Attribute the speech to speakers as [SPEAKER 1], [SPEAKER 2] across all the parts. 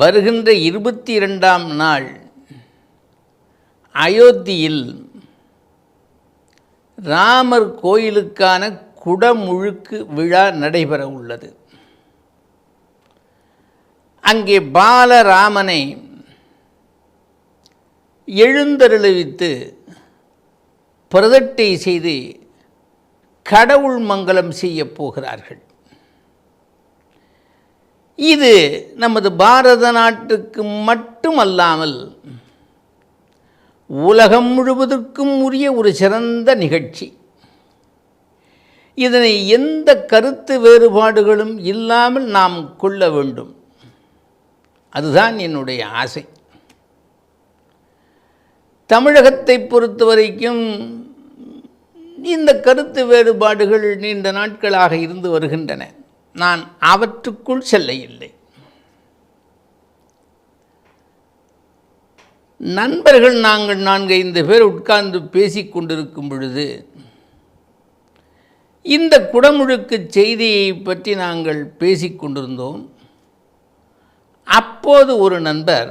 [SPEAKER 1] வருகின்ற இருபத்தி இரண்டாம் நாள் அயோத்தியில் ராமர் கோயிலுக்கான குடமுழுக்கு விழா நடைபெற உள்ளது. அங்கே பாலராமனை எழுந்தருளுவித்து பிரதட்டை செய்து கடவுள் மங்களம் செய்யப் போகிறார்கள். இது நமது பாரத நாட்டுக்கு மட்டுமல்லாமல் உலகம் முழுவதற்கும் உரிய ஒரு சிறந்த நிகழ்ச்சி. இதனை எந்த கருத்து வேறுபாடுகளும் இல்லாமல் நாம் கொள்ள வேண்டும். அதுதான் என்னுடைய ஆசை. தமிழகத்தை பொறுத்த வரைக்கும் இந்த கருத்து வேறுபாடுகள் நீண்ட நாட்களாக இருந்து வருகின்றன. நான் அவற்றுக்குள் செல்ல இல்லை நண்பர்கள் நாங்கள் நான்கு ஐந்து பேர் உட்கார்ந்து பேசிக் கொண்டிருக்கும் பொழுது இந்த குடமுழுக்கு செய்தியை பற்றி நாங்கள் பேசிக் கொண்டிருந்தோம். அப்போது ஒரு நண்பர்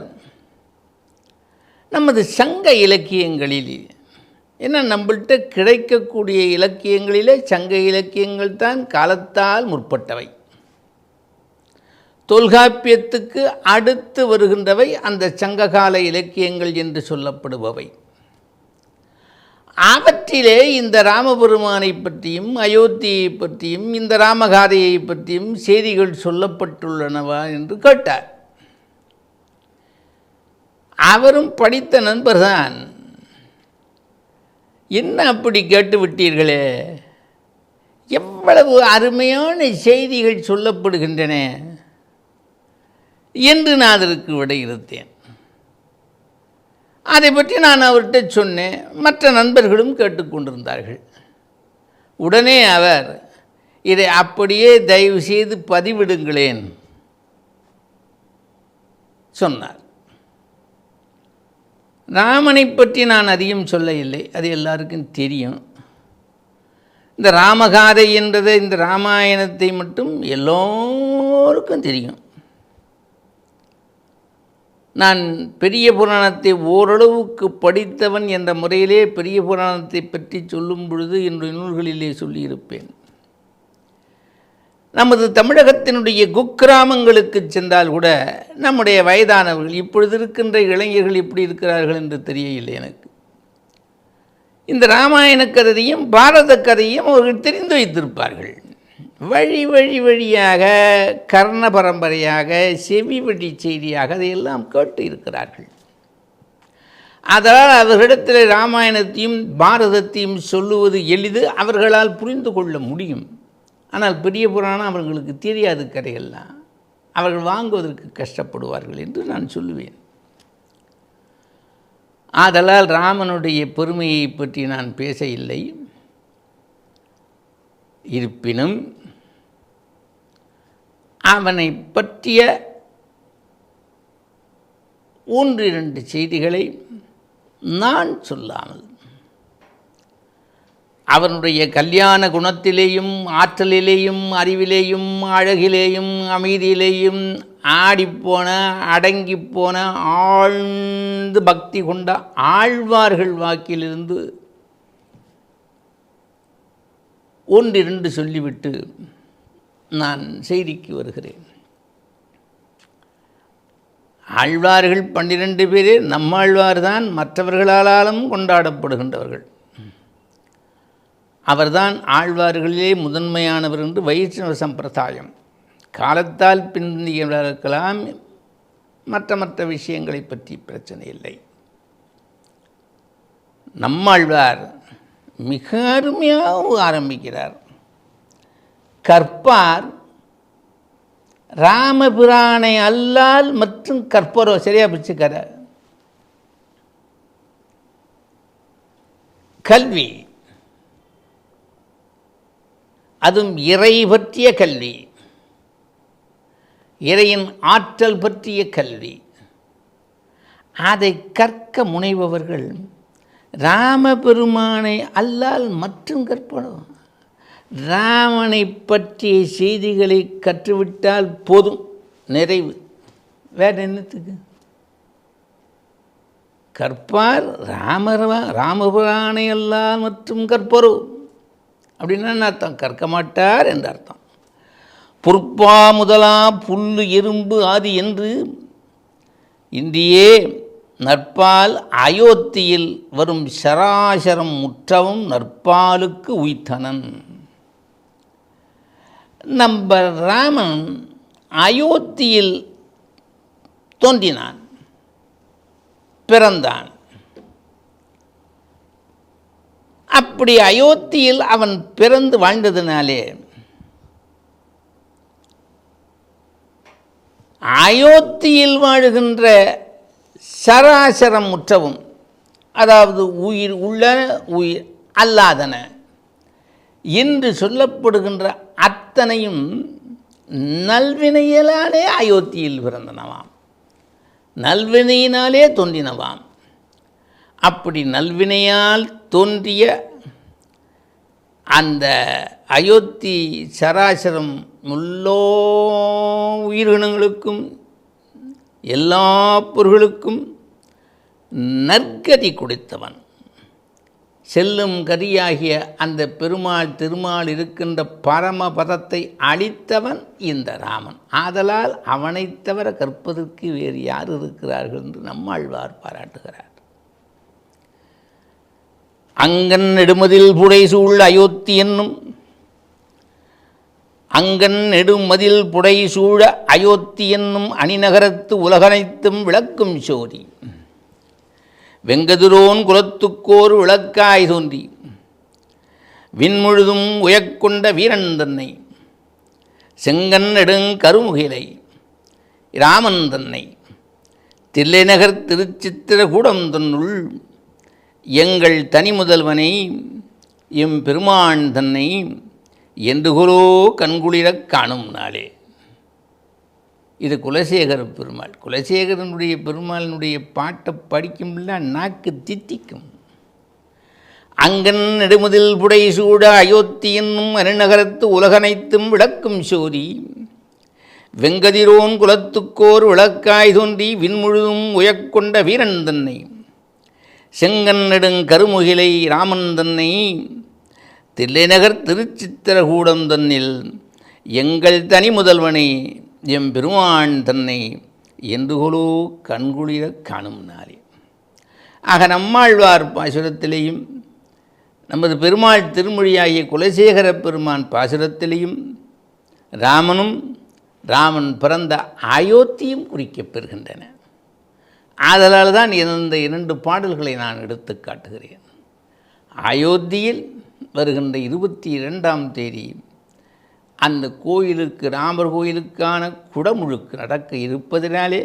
[SPEAKER 1] நமது சங்க இலக்கியங்களில் என்ன நம்மள்கிட்ட கிடைக்கக்கூடிய இலக்கியங்களிலே சங்க இலக்கியங்கள் தான் காலத்தால் முற்பட்டவை. தொல்காப்பியத்துக்கு அடுத்து வருகின்றவை அந்த சங்ககால இலக்கியங்கள் என்று சொல்லப்படுபவை. அவற்றிலே இந்த ராமபெருமானை பற்றியும் அயோத்தியை பற்றியும் இந்த ராமகாதையை பற்றியும் செய்திகள் சொல்லப்பட்டுள்ளனவா என்று கேட்டார். அவரும் படித்த நண்பர்தான் என்ன அப்படி கேட்டு விட்டீர்களே? எவ்வளவு அருமையான செய்திகள் சொல்லப்படுகின்றன. என்று நான் அதற்கு விடையிறுத்தேன் அதை பற்றி நான் அவர்கிட்ட சொன்னேன். மற்ற நண்பர்களும் கேட்டுக்கொண்டிருந்தார்கள் உடனே அவர் இதை அப்படியே தயவு செய்து பதிவிடுங்களேன் சொன்னார். ராமனை பற்றி நான் அதிகம் சொல்ல இல்லை அது எல்லாருக்கும் தெரியும். இந்த ராமகாதை என்றது இந்த ராமாயணத்தை மட்டும் எல்லோருக்கும் தெரியும். நான் பெரிய புராணத்தை ஓரளவுக்கு படித்தவன் என்ற முறையிலே பெரிய புராணத்தை பற்றி சொல்லும் பொழுது என்னுடைய நூல்களிலே சொல்லியிருப்பேன். நமது தமிழகத்தினுடைய குக்கிராமங்களுக்கு சென்றால் கூட நம்முடைய வயதானவர்கள் இப்பொழுது இருக்கின்ற இளைஞர்கள் இப்படி இருக்கிறார்கள் என்று தெரியவில்லை எனக்கு. இந்த ராமாயண கதையும் பாரத கதையும் அவர்கள் தெரிந்து வைத்திருப்பார்கள். வழி வழி வழியாக கர்ண பரம்பரையாக செவி வழி செய்தியாக அதையெல்லாம் கேட்டு இருக்கிறார்கள். அதனால் அவர்களிடத்தில் ராமாயணத்தையும் பாரதத்தையும் சொல்லுவது எளிது அவர்களால் புரிந்து கொள்ள முடியும். ஆனால் பெரிய புராணம் அவர்களுக்கு தெரியாது கதையெல்லாம். அவர்கள் வாங்குவதற்கு கஷ்டப்படுவார்கள் என்று நான் சொல்லுவேன். ஆதலால் ராமனுடைய பெருமையை பற்றி நான் பேச இல்லை இருப்பினும் அவனை பற்றிய ஒன்றிரண்டு செய்திகளை நான் சொல்லாமல் அவனுடைய கல்யாண குணத்திலேயும் ஆற்றலிலேயும் அறிவிலேயும் அழகிலேயும் அமைதியிலேயும் ஆடிப்போன அடங்கிப்போன ஆழ்ந்து பக்தி கொண்ட ஆழ்வார்கள் வாக்கிலிருந்து ஒன்றிரண்டு சொல்லிவிட்டு நான் செய்திக்கு வருகிறேன். ஆழ்வார்கள் பன்னிரண்டு பேரே நம்மாழ்வார் தான் மற்றவர்களாலும் கொண்டாடப்படுகின்றவர்கள். அவர்தான் ஆழ்வார்களிலே முதன்மையானவர் என்று வைஷ்ணவ சம்பிரதாயம். காலத்தால் பிந்தியவர்களாம் மற்ற மற்ற விஷயங்களை பற்றி பிரச்சனை இல்லை. நம்மாழ்வார் மிக அருமையாக ஆரம்பிக்கிறார். கற்பார் ராமபிரானை அல்லால் மற்றும் கற்பரோ சரியா பிடிச்சுக்கார கல்வி. அதுவும் இறை பற்றிய கல்வி. இறையின் ஆற்றல் பற்றிய கல்வி. அதை கற்க முனைபவர்கள் ராமபெருமானை அல்லால் மற்றும் கற்பனும் ராமனை பற்றிய செய்திகளை கற்றுவிட்டால் போதும். நிறைவு. வேற என்னத்துக்கு? கற்பார் ராமரவா ராமபுராணை அல்லால் மற்றும் கற்பரோ அப்படின்னா என்ன அர்த்தம்? கற்க மாட்டார் என்ற அர்த்தம். பொற்பா முதலா புல்லு எறும்பு ஆதி என்று இந்தியே நற்பால் அயோத்தியில் வரும் சராசரம் முற்றவும் நற்பாலுக்கு உய்தனன் நம்ம ராமன் அயோத்தியில் தோன்றினான் பிறந்தான். அப்படி அயோத்தியில் அவன் பிறந்து வாழ்ந்ததினாலே அயோத்தியில் வாழுகின்ற சராசரம் முற்றவும் அதாவது உயிர் உள்ள உயிர் அல்லாதன என்று சொல்லப்படுகின்ற அத்தனையும் நல்வினையிலாலே அயோத்தியில் பிறந்தனவாம். நல்வினையினாலே தோன்றினவாம். அப்படி நல்வினையால் தோன்றிய அந்த அயோத்தி சராசரம் முல்லோ உயிரினங்களுக்கும் எல்லா பொருள்களுக்கும் நற்கதி கொடுத்தவன். செல்லும் கதியாகிய அந்த பெருமாள் திருமால் இருக்கின்ற பரமபதத்தை அளித்தவன் இந்த ராமன். ஆதலால் அவனைத் தவிர கற்பதற்கு வேறு யார் இருக்கிறார்கள் என்று நம்மாழ்வார் பாராட்டுகிறார். அங்கன் நெடுமதில் புடைசூழ் அயோத்தி என்னும். அங்கன் நெடுமதில் புடைசூழ அயோத்தி என்னும் அணிநகரத்து உலகனைத்தும் விளக்கும் சோதி. வெங்கதிரோன் குலத்துக்கோர் விளக்காய் தோன்றி. விண்முழுதும் உயக்கொண்ட வீரன் தன்னை. செங்கன் நெடுங்கருமுகிலை ராமன் தன்னை. தில்லைநகர் திருச்சித்திரகூடம் தன்னுள். எங்கள் தனி முதல்வனை எம் பெருமான் தன்னை என்றுகுலோ கண்குளிரக் காணும் நாளே. இது குலசேகர பெருமாள். குலசேகரனுடைய பெருமாளினுடைய பாட்டை படிக்கும்ல நாக்கு தித்திக்கும். அங்கன் நெடுமுதில் புடை சூட அயோத்தி என்னும் அருநகரத்து உலகனைத்தும் விளக்கும் சோதி. வெங்கதிரோன் குலத்துக்கோர் விளக்காய் தோன்றி விண்முழுதும் உயக்கொண்ட வீரன் தன்னை. செங்கன் நெடுங்கருமுகிலை ராமன் தன்னை தில்லைநகர் திருச்சித்திரகூடம் தன்னில் எங்கள் தனி முதல்வனை எம் பெருமான் தன்னை என்றுகொலோ கண்குளிர காணும் நாளே. ஆக நம்மாழ்வார் பாசுரத்திலேயும் நமது பெருமாள் திருமொழியாகிய குலசேகர பெருமான் பாசுரத்திலேயும் ராமனும் ராமன் பிறந்த அயோத்தியும் குறிக்கப் அதனால் தான் இந்த இரண்டு பாடல்களை நான் எடுத்து காட்டுகிறேன். அயோத்தியில் வருகின்ற இருபத்தி இரண்டாம் தேதி அந்த கோயிலுக்கு ராமர் கோயிலுக்கான குடமுழுக்கு நடக்க இருப்பதினாலே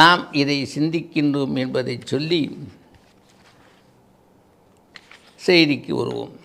[SPEAKER 1] நாம் இதை சிந்திக்கின்றோம் என்பதை சொல்லி செய்திக்கு வருவோம்.